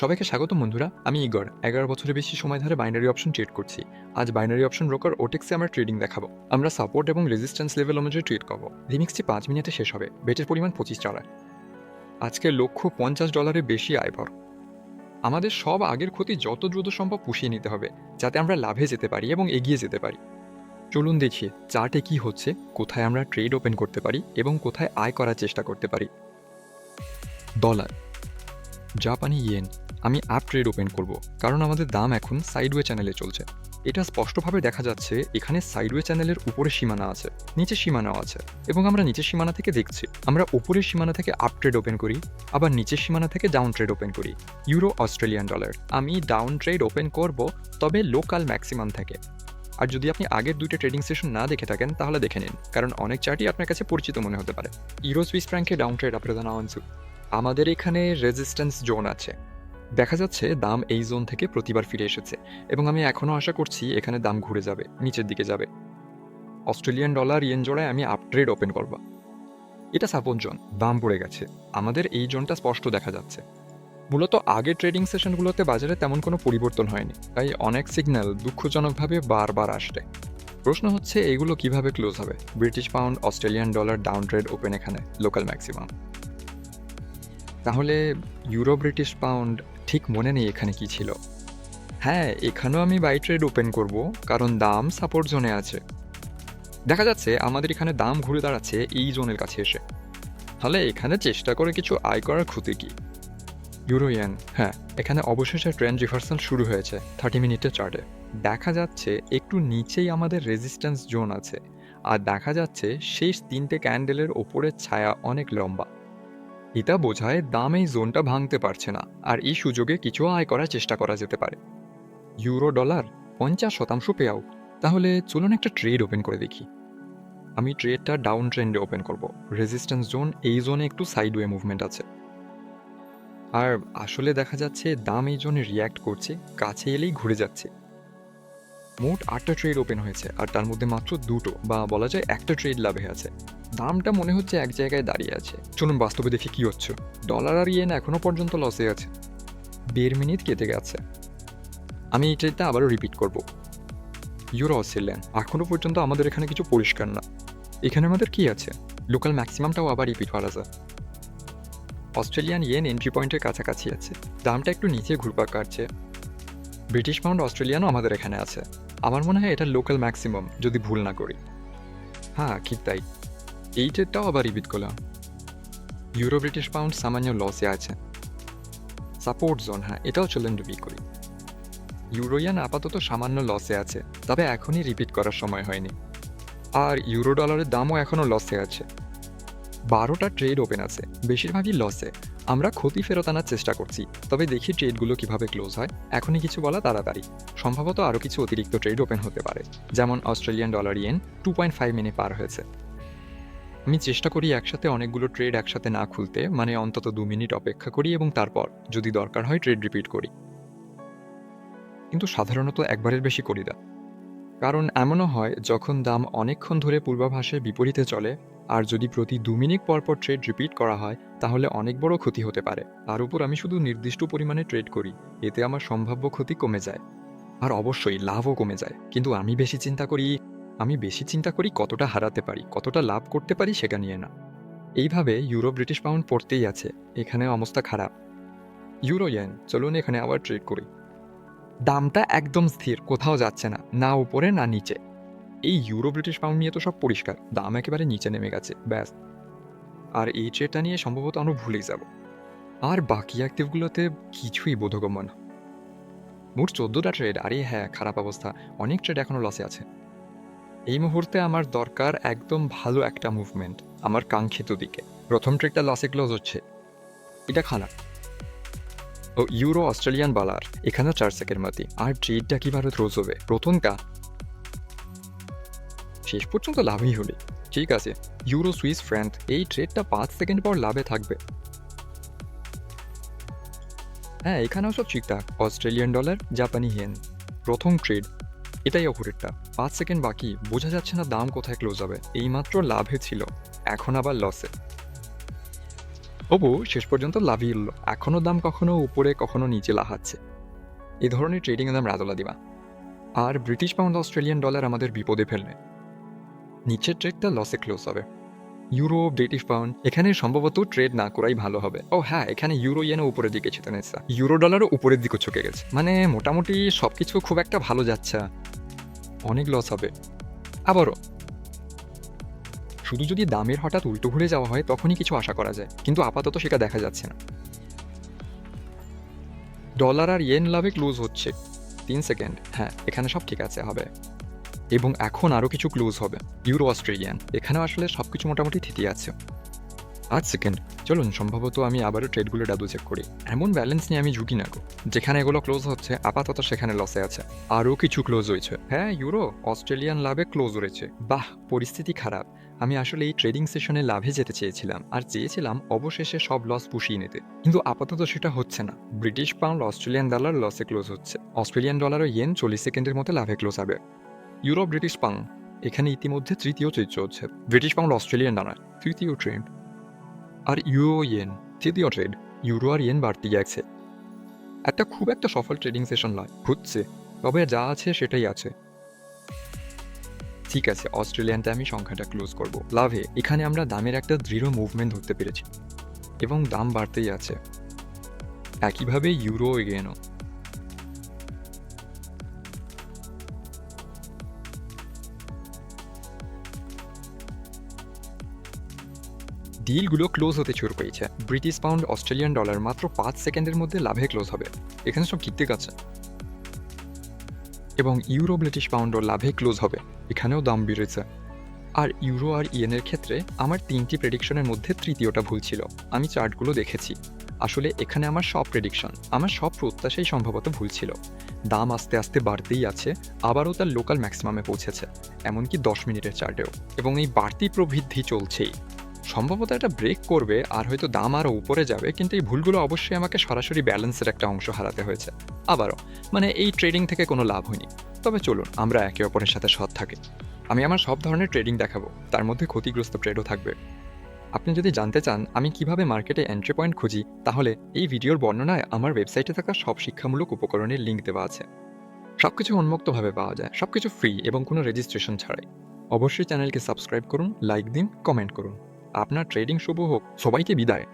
সবাইকে স্বাগত বন্ধুরা, আমি ইগর। এগারো বছরের বেশি সময় ধরে বাইনারি অপশন ট্রেড করছি। আজ বাইনারি অপশন ব্রোকার ওটেক্সে আমরা ট্রেডিং দেখাবো। আমরা সাপোর্ট এবং রেজিস্ট্যান্স লেভেল অনুযায়ী ট্রেড করব। রিমিক্সটি পাঁচ মিনিটে শেষ হবে। বেটের পরিমাণ পঁচিশ ডলার আজকে লক্ষ্য পঞ্চাশ ডলারের বেশি আয়ভর আমাদের সব আগের ক্ষতি যত দ্রুত সম্ভব পুষিয়ে নিতে হবে, যাতে আমরা লাভে যেতে পারি এবং এগিয়ে যেতে পারি। চলুন দেখি চার্টে কি হচ্ছে, কোথায় আমরা ট্রেড ওপেন করতে পারি এবং কোথায় আয় করার চেষ্টা করতে পারি। ডলার জাপানি ইয়েন আমি অ্যাপ ট্রেড ওপেন করব, কারণ আমাদের দাম এখন সাইডওয়ে চ্যানেলে চলছে। এটা স্পষ্টভাবে দেখা যাচ্ছে, এখানে সাইডওয়ে চ্যানেলের উপরে সীমানা আছে, নিচে সীমানাও আছে, এবং আমরা নিচের সীমানা থেকে দেখছি। আমরা উপরের সীমানা থেকে আপ ট্রেড ওপেন করি, আবার নিচের সীমানা থেকে ডাউন ট্রেড ওপেন করি ইউরো অস্ট্রেলিয়ান ডলার আমি ডাউন ট্রেড ওপেন করব, তবে লোকাল ম্যাক্সিমাম থেকে। আর যদি আপনি আগের দুইটা ট্রেডিং সেশন না দেখে থাকেন, তাহলে দেখে নিন, কারণ অনেক চার্টই আপনার কাছে পরিচিত মনে হতে পারে। ইউরো সুইস ফ্র্যাঙ্কে ডাউন ট্রেড আওয়ান্সু আমাদের এখানে রেজিস্ট্যান্স জোন আছে। দেখা যাচ্ছে দাম এই জোন থেকে প্রতিবার ফিরে এসেছে, এবং আমি এখনও আশা করছি এখানে দাম ঘুরে যাবে, নিচের দিকে যাবে। অস্ট্রেলিয়ান ডলার ইয়েন জোড়ায় আমি আপট্রেড ওপেন করব। এটা সাপোর্ট জোন, দাম পড়ে গেছে। আমাদের এই জোনটা স্পষ্ট দেখা যাচ্ছে। মূলত আগের ট্রেডিং সেশনগুলোতে বাজারে তেমন কোনো পরিবর্তন হয়নি, তাই অনেক সিগন্যাল দুঃখজনকভাবে বারবার আসছে। প্রশ্ন হচ্ছে, এগুলো কীভাবে ক্লোজ হবে? British pound, Australian dollar, down trade open এখানে, লোকাল ম্যাক্সিমাম। তাহলে ইউরো ব্রিটিশ পাউন্ড ঠিক মনে নেই এখানে কি ছিল। হ্যাঁ এখানেও আমি বাই ট্রেড ওপেন করব, কারণ দাম সাপোর্ট জোনে আছে। দেখা যাচ্ছে আমাদের এখানে দাম ঘুরে দাঁড়াচ্ছে এই জোনের কাছে এসে। তাহলে এখানে চেষ্টা করে কিছু আয় করার ক্ষতি কি? ইউরোয়ান হ্যাঁ এখানে অবশেষে ট্রেন রিভার্সাল শুরু হয়েছে, থার্টি মিনিটের চার্টে। দেখা যাচ্ছে একটু নিচেই আমাদের রেজিস্ট্যান্স জোন আছে, আর দেখা যাচ্ছে শেষ তিনটে ক্যান্ডেলের ওপরের ছায়া অনেক লম্বা। এটা বোঝায় দাম এই জোনটা ভাঙতে পারছে না, আর এই সুযোগে কিছু আয় করার চেষ্টা করা যেতে পারে। ইউরো ডলার পঞ্চাশ শতাংশ পে আউট তাহলে চলুন একটা ট্রেড ওপেন করে দেখি। আমি ট্রেডটা ডাউন ট্রেন্ডে ওপেন করব, রেজিস্ট্যান্স জোন এই জোনে একটু সাইডওয়ে মুভমেন্ট আছে। আর আসলে দেখা যাচ্ছে দাম এই জোনে রিয়্যাক্ট করছে, কাছে এলেই ঘুরে যাচ্ছে। মোট আটটা ট্রেড ওপেন হয়েছে, আর তার মধ্যে মাত্র দুটো, বা বলা যায় একটা ট্রেড লাভে আছে। দামটা মনে হচ্ছে এক জায়গায় দাঁড়িয়ে আছে। চলুন বাস্তবে দেখি কি হচ্ছে। ডলার আর ইয়েন এখনও পর্যন্ত লসে আছে। দেড় মিনিট কেটে গেছে। আমি এই ট্রেডটা আবারও রিপিট করব। ইউরো অস্ট্রেলিয়ান এখনও পর্যন্ত আমাদের এখানে কিছু পরিষ্কার না। এখানে আমাদের কি আছে? লোকাল ম্যাক্সিমামটাও আবার রিপিট করা যায় অস্ট্রেলিয়ান ইয়েন এন্ট্রি পয়েন্টের কাছাকাছি আছে। দামটা একটু নিচে ঘুরপাক কাটছে ব্রিটিশ পাউন্ড অস্ট্রেলিয়ানও আমাদের এখানে আছে। আমার মনে হয় এটা লোকাল ম্যাক্সিমাম যদি ভুল না করি। হ্যাঁ ঠিক তাই। এই আবার রিপিট করলাম। ইউরো ব্রিটিশ পাউন্ড সামান্য লসে আছে। সাপোর্ট জোন হ্যাঁ এটাও চলেন রিপিট করি। ইউরোয়ান আপাতত সামান্য লসে আছে, তবে এখনই রিপিট করার সময় হয়নি। আর ইউরো ডলারের দামও এখনও লসে আছে। বারোটা ট্রেড ওপেন আছে, বেশিরভাগই লসে আমরা ক্ষতি ফেরত আনার চেষ্টা করছি, তবে দেখি ট্রেডগুলো কীভাবে ক্লোজ হয়। এখনই কিছু বলা তাড়াতাড়ি। সম্ভবত আরও কিছু অতিরিক্ত ট্রেড ওপেন হতে পারে, যেমন Australian dollar yen two point five minute পার হয়েছে। আমি চেষ্টা করি একসাথে অনেকগুলো ট্রেড একসাথে না খুলতে মানে অন্তত দু মিনিট অপেক্ষা করি এবং তারপর, যদি দরকার হয় ট্রেড রিপিট করি। কিন্তু সাধারণত একবারের বেশি করি না। কারণ এমনও হয়, যখন দাম অনেকক্ষণ ধরে পূর্বাভাসের বিপরীতে চলে আর যদি প্রতি দু মিনিট পর পর ট্রেড রিপিট করা হয়, তাহলে অনেক বড় ক্ষতি হতে পারে। তার উপর আমি শুধু নির্দিষ্ট পরিমাণে ট্রেড করি, এতে আমার সম্ভাব্য ক্ষতি কমে যায়। আর অবশ্যই লাভও কমে যায়। কিন্তু আমি বেশি চিন্তা করি, আমি বেশি চিন্তা করি কতটা হারাতে পারি, কতটা লাভ করতে পারি সেটা নিয়ে না। এইভাবে ইউরো ব্রিটিশ পাউন্ড পড়তেই আছে। এখানে অবস্থা খারাপ। ইউরো ইয়েন চলুন এখানে আবার ট্রেড করি। দামটা একদম স্থির, কোথাও যাচ্ছে না না উপরে, না নিচে। এই ইউরো ব্রিটিশ পাউন্ড নিয়ে তো সব পরিষ্কার। দাম একেবারে নিচে নেমে গেছে, ব্যাস। আর এই ট্রেডটা নিয়ে সম্ভবত আমরা ভুলেই যাব। আর বাকি অ্যাক্টিভগুলোতে কিছুই বোধগম্য না। মোট চোদ্দোটা ট্রেড আরে হ্যাঁ খারাপ অবস্থা। অনেক ট্রেড এখনও লসে আছে। এই মুহূর্তে আমার দরকার একদম ভালো একটা মুভমেন্ট আমার কাঙ্ক্ষিত দিকে। প্রথম ট্রেডটা লসে ক্লোজ হচ্ছে। এটা খারাপ। ও ইউরো অস্ট্রেলিয়ান বালার এখানে চার সেকেন্ড মতি আর ট্রেডটা কীভাবে ক্লোজ হবে? প্রথমটা শেষ পর্যন্ত লাভই হলে। ঠিক আছে, ইউরো সুইস ফ্র্যাঙ্ক এই ট্রেডটা পাঁচ সেকেন্ড পর লাভে থাকবে। হ্যাঁ এখানেও সব ঠিকঠাক। অস্ট্রেলিয়ান ডলার জাপানি হেন প্রথম ট্রেড এটাই অপরেরটা। পাঁচ সেকেন্ড বাকি, বোঝা যাচ্ছে না দাম কোথায় ক্লোজ হবে। এইমাত্র লাভে ছিল, এখন আবার লসে তবু শেষ পর্যন্ত লাভই উঠল এখনও দাম কখনো উপরে, কখনো নিচে লাহাচ্ছে। এ ধরনের ট্রেডিংয়ের দাম রাজলা দিবা। আর ব্রিটিশ পাউন্ড অস্ট্রেলিয়ান ডলার আমাদের বিপদে ফেলবে। নিচের ট্রেডটা লসে ক্লোজ হবে। ইউরো ব্রিটিশ পাউন্ড এখানে সম্ভবত ট্রেড না করাই ভালো হবে। ও হ্যাঁ এখানে ইউরো ইয়েনও উপরের দিকে ছিল নেসা ইউরো ডলারও উপরের দিকে ঝুঁকে গেছে। মানে মোটামুটি সব কিছু খুব একটা ভালো যাচ্ছে। অনেক লস হবে। আবারও। শুধু যদি দামের হঠাৎ উল্টো ঘুরে যাওয়া হয়, তখনই কিছু আশা করা যায়। কিন্তু আপাতত সেটা দেখা যাচ্ছে না। ডলার আর ইয়েন লাভে ক্লোজ হচ্ছে। তিন সেকেন্ড হ্যাঁ এখানে সব ঠিক আছে, হবে। এবং এখন আরও কিছু ক্লোজ হবে। ইউরো অস্ট্রেলিয়ান এখানেও আসলে সব কিছু মোটামুটি থিতি আছে। আট সেকেন্ড চলুন, সম্ভবত আমি আবারও ট্রেডগুলো ডাবল চেক করি। এমন ব্যালেন্স নিয়ে আমি ঝুঁকি না গো। যেখানে এগুলো ক্লোজ হচ্ছে, আপাতত সেখানে লসে আছে। আরও কিছু ক্লোজ হয়েছে। হ্যাঁ ইউরো অস্ট্রেলিয়ান লাভে ক্লোজ রয়েছে। বাহ, পরিস্থিতি খারাপ। আমি আসলে এই ট্রেডিং সেশনে লাভে যেতে চেয়েছিলাম। আর চেয়েছিলাম অবশেষে সব লস পুষিয়ে নিতে। কিন্তু আপাতত সেটা হচ্ছে না। ব্রিটিশ পাউন্ড অস্ট্রেলিয়ান ডলার লসে ক্লোজ হচ্ছে। অস্ট্রেলিয়ান ডলার ও ইয়েন চল্লিশ সেকেন্ডের মতো লাভে ক্লোজ হবে। ইউরো ব্রিটিশ পাং এখানে ইতিমধ্যে তৃতীয় ট্রেড চলছে ব্রিটিশ পাউন্ড অস্ট্রেলিয়ান ডলার তৃতীয় ট্রেড আর ইউরো ইয়েন তৃতীয় ট্রেড ইউরো আর ইয়েন বাড়তে গেছে। একটা খুব একটা সফল ট্রেডিং সেশন নয় হচ্ছে তবে যা আছে সেটাই আছে। ঠিক আছে, অস্ট্রেলিয়ানটা আমি সংখ্যাটা ক্লোজ করব। লাভে, এখানে আমরা দামের একটা দৃঢ় মুভমেন্ট ধরতে পেরেছি। এবং দাম বাড়তেই আছে। একইভাবে ইউরো এগিয়েনও ডিলগুলো ক্লোজ হতে শুরু করেছে। ব্রিটিশ পাউন্ড অস্ট্রেলিয়ান ডলার মাত্র পাঁচ সেকেন্ডের মধ্যে লাভে ক্লোজ হবে। এখানে সব ঠিক আছে। এবং ইউরো ব্রিটিশ পাউন্ডও লাভে ক্লোজ হবে। এখানেও দাম বেড়েছে। আর ইউরো আর ইয়েনের ক্ষেত্রে আমার তিনটি প্রেডিকশনের মধ্যে তৃতীয়টা ভুল ছিল। আমি চার্টগুলো দেখেছি। আসলে এখানে আমার সব প্রেডিকশন, আমার সব প্রত্যাশাই সম্ভবত ভুল ছিল। দাম আস্তে আস্তে বাড়তেই আছে, আবারও তার লোকাল ম্যাক্সিমামে পৌঁছেছে, এমনকি দশ মিনিটের চার্টেও। এবং এই বাড়তি প্রবৃদ্ধি চলছেই। সম্ভবত এটা ব্রেক করবে আর হয়তো দাম আরও উপরে যাবে, কিন্তু এই ভুলগুলো অবশ্যই আমাকে সরাসরি ব্যালেন্সের একটা অংশ হারাতে হয়েছে। আবারও মানে এই ট্রেডিং থেকে কোনো লাভ হয়নি। তবে চলুন, আমরা একে অপরের সাথে সৎ থাকি। আমি আমার সব ধরনের ট্রেডিং দেখাবো। তার মধ্যে ক্ষতিগ্রস্ত ট্রেডও থাকবে। আপনি যদি জানতে চান, আমি কীভাবে মার্কেটে এন্ট্রি পয়েন্ট খুঁজি, তাহলে এই ভিডিওর বর্ণনায় আমার ওয়েবসাইটে থাকা সব শিক্ষামূলক উপকরণের লিঙ্ক দেওয়া আছে। সব কিছু উন্মুক্তভাবে পাওয়া যায়। সব কিছু ফ্রি এবং কোনো রেজিস্ট্রেশন ছাড়াই। অবশ্যই চ্যানেলকে সাবস্ক্রাইব করুন লাইক দিন কমেন্ট করুন। আপনার ট্রেডিং শুভ হোক সবাইকে বিদায়।